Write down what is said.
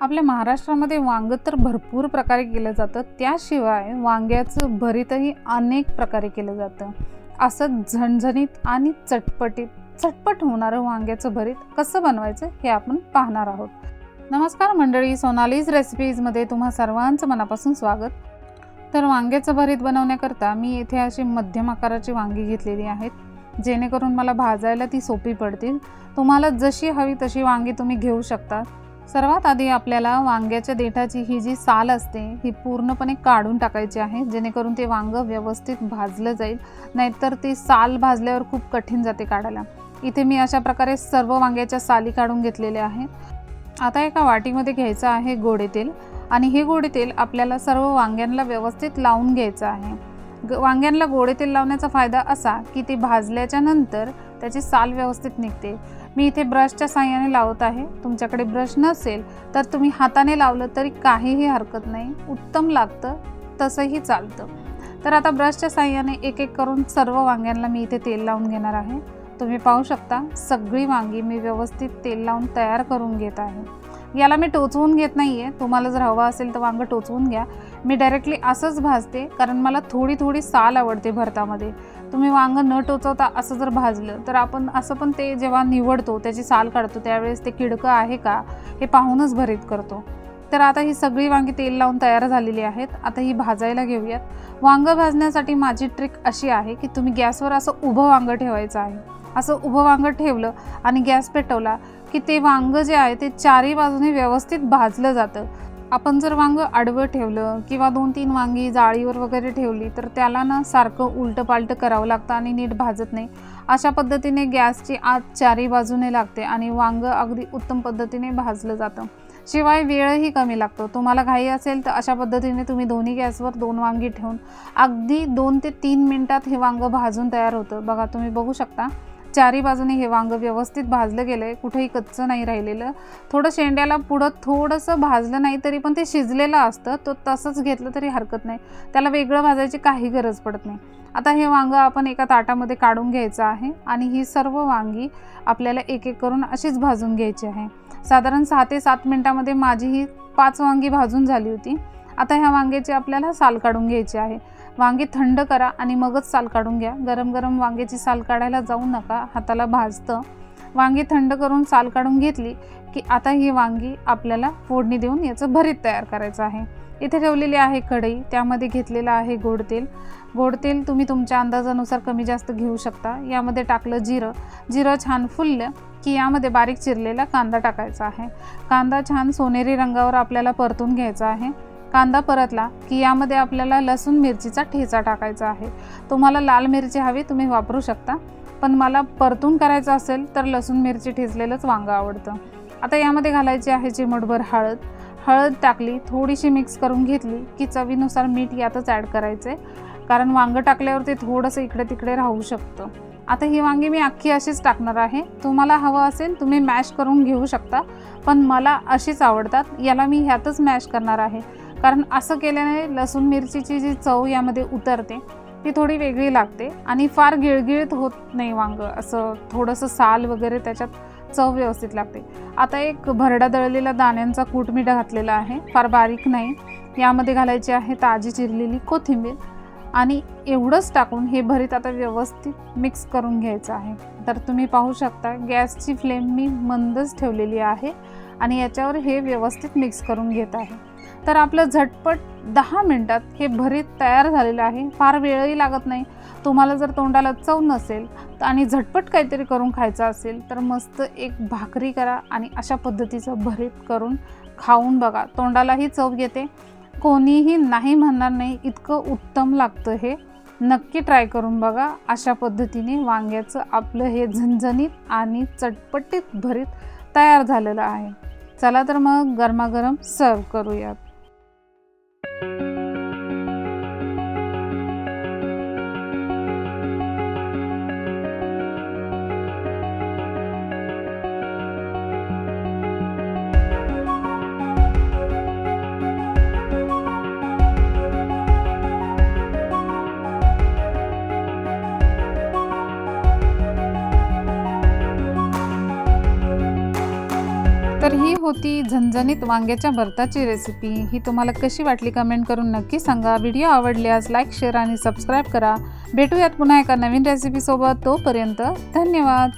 आपल्या महाराष्ट्रामध्ये वांगं तर भरपूर प्रकारे केलं जातं. त्याशिवाय वांग्याचं भरीतही अनेक प्रकारे केलं जातं. असं झणझणीत आणि चटपटीत चटपट होणारं वांग्याचं भरीत कसं बनवायचं हे आपण पाहणार आहोत. नमस्कार मंडळी सोनालीज रेसिपीजमध्ये तुम्हा सर्वांचं मनापासून स्वागत. तर वांग्याचं भरीत बनवण्याकरता मी इथे अशी मध्यम आकाराची वांगी घेतलेली आहेत. जेणेकरून मला भाजायला ती सोपी पडतील. तुम्हाला जशी हवी तशी वांगी तुम्ही घेऊ शकता. सर्वात आधी आपल्याला वांग्याच्या देठाची ही जी साल असते ही पूर्णपणे काढून टाकायची आहे जेणेकरून ते वांग व्यवस्थित भाजलं जाईल. नाहीतर ती साल भाजल्यावर खूप कठीण जाते काढायला. इथे मी अशा प्रकारे सर्व वांग्याच्या साली काढून घेतलेल्या आहेत आता एका वाटीमध्ये घ्यायचं आहे गोडे तेल आणि हे गोडे तेल आपल्याला सर्व वांग्यांना व्यवस्थित लावून घ्यायचं आहे. ग वांग्यांना गोडे तेल लावण्याचा फायदा असा की ते भाजल्याच्या नंतर त्याची साल व्यवस्थित निघते. मी इथे ब्रशच्या साह्याने लावत आहे. तुमच्याकडे ब्रश नसेल तर तुम्ही हाताने लावलं तरी काहीही हरकत नाही. उत्तम लागतं तसंही चालतं. तर आता ब्रशच्या साह्याने एक एक करून सर्व वांग्यांना मी इथे तेल लावून घेणार आहे. तुम्ही पाहू शकता सगळी वांगी मी व्यवस्थित तेल लावून तयार करून घेत आहे. याला मी टोचवून घेत नाही आहे तुम्हाला जर हवं असेल तर वांगं टोचवून घ्या. मी डायरेक्टली असंच भाजते कारण मला थोडी थोडी साल आवडते भरतामध्ये. तुम्ही वांगं न टोचवता असं जर भाजलं तर आपण असं पण ते जेव्हा निवडतो त्याची साल काढतो त्यावेळेस ते किडकं आहे का हे पाहूनच भरीत करतो. तर आता ही सगळी वांगी तेल लावून तयार झालेली आहेत. आता ही भाजायला घेऊयात. वांगं भाजण्यासाठी माझी ट्रिक अशी आहे की तुम्ही गॅसवर असं उभं वांगं ठेवायचं आहे. असं उभं वांगं ठेवलं आणि गॅस पेटवला की ते वांग जे आहे ते चारही बाजूने व्यवस्थित भाजलं जातं. आपण जर वांग आडवं ठेवलं किंवा दोन तीन वांगी जाळीवर वगैरे ठेवली तर त्याला ना सारखं उलटं पालटं करावं लागतं आणि नीट भाजत नाही. अशा पद्धतीने गॅसची आत चारही बाजूने लागते आणि वांग अगदी उत्तम पद्धतीने भाजलं जातं. शिवाय वेळही कमी लागतो. तुम्हाला घाई असेल तर अशा पद्धतीने तुम्ही दोन्ही गॅसवर दोन वांगी ठेवून अगदी दोन ते तीन मिनटात हे वांग भाजून तयार होतं. बघा तुम्ही बघू शकता. चारी बाजूने हे वांग व्यवस्थित भाजलं गेलं आहे कुठेही कच्चं नाही राहिलेलं. थोडं शेंड्याला पुढं थोडंसं भाजलं नाही तरी पण ते शिजलेलं असतं. तो तसंच घेतलं तरी हरकत नाही. त्याला वेगळं भाजायची काही गरज पडत नाही. आता हे वांगं आपण एका ताटामध्ये काढून घ्यायचं आहे आणि ही सर्व वांगी आपल्याला एक एक करून अशीच भाजून घ्यायची आहे. साधारण सहा ते सात मिनटामध्ये माझी ही पाच वांगी भाजून झाली होती. आता ह्या वांग्याची आपल्याला साल काढून घ्यायची आहे. वांगी थंड करा आणि मगच साल काढून घ्या. गरम गरम वांग्याची साल काढायला जाऊ नका हाताला भाजतं. वांगी थंड करून साल काढून घेतली की आता ही वांगी आपल्याला फोडणी देऊन याचं भरीत तयार करायचं आहे. इथे ठेवलेली आहे कढई त्यामध्ये घेतलेलं आहे गोड तेल. गोड तेल तुम्ही तुमच्या अंदाजानुसार कमी जास्त घेऊ शकता. यामध्ये टाकलं जिरं. जिरं छान फुललं की यामध्ये बारीक चिरलेला कांदा टाकायचा आहे. कांदा छान सोनेरी रंगावर आपल्याला परतून घ्यायचा आहे. कांदा परतला की यामध्ये आपल्याला लसूण मिरचीचा ठेचा टाकायचा आहे. तुम्हाला लाल मिरची हवी तुम्ही वापरू शकता. पण मला परतून करायचं असेल तर लसूण मिरची ठेचलेलंच वांगं आवडतं. आता यामध्ये घालायची आहे चिमटभर हळद. हळद टाकली थोडीशी मिक्स करून घेतली की चवीनुसार मीठ यातच ॲड करायचे कारण वांगं टाकल्यावर ते थोडंसं इकडे तिकडे राहू शकतं. आता ही वांगी मी अख्खी अशीच टाकणार आहे. तुम्हाला हवं असेल तुम्ही मॅश करून घेऊ शकता. पण मला अशीच आवडतात. याला मी ह्यातच मॅश करणार आहे. कारण असं केल्याने लसूण मिरचीची जी चव यामध्ये उतरते ती थोडी वेगळी लागते आणि फार गिळगिळीत होत नाही वांगं. असं थोडंसं साल वगैरे त्याच्यात चव व्यवस्थित लागते. आता एक भरडा दळलेला दाण्यांचा कूट मी घातलेला आहे. फार बारीक नाही. यामध्ये घालायची आहे ताजी चिरलेली कोथिंबीर आणि एवढंच टाकून हे भरीत आता व्यवस्थित मिक्स करून घ्यायचं आहे. तर तुम्ही पाहू शकता गॅसची फ्लेम मी मंदच ठेवलेली आहे आणि याच्यावर हे व्यवस्थित मिक्स करून घेत आहे. तर आपलं झटपट दहा मिनटात हे भरीत तयार झालेलं आहे. फार वेळही लागत नाही. तुम्हाला जर तोंडाला चव नसेल तर आणि झटपट काहीतरी करून खायचं असेल तर मस्त एक भाकरी करा आणि अशा पद्धतीचं भरीत करून खाऊन बघा. तोंडालाही चव येते. कोणीही नाही म्हणणार नाही इतकं उत्तम लागतं हे. नक्की ट्राय करून बघा. अशा पद्धतीने वांग्याचं आपलं हे झणझणीत आणि चटपटीत भरीत तयार झालेलं आहे. चला तर मग गरमागरम सर्व करूयात. तर ही होती झणझणीत वांग्याच्या भरताची रेसिपी ही तुम्हाला कशी वाटली कमेंट करून नक्की सांगा. व्हिडिओ आवडल्यास लाईक शेअर आणि सबस्क्राईब करा. भेटूयात पुन्हा एका नवीन रेसिपीसोबत तोपर्यंत धन्यवाद.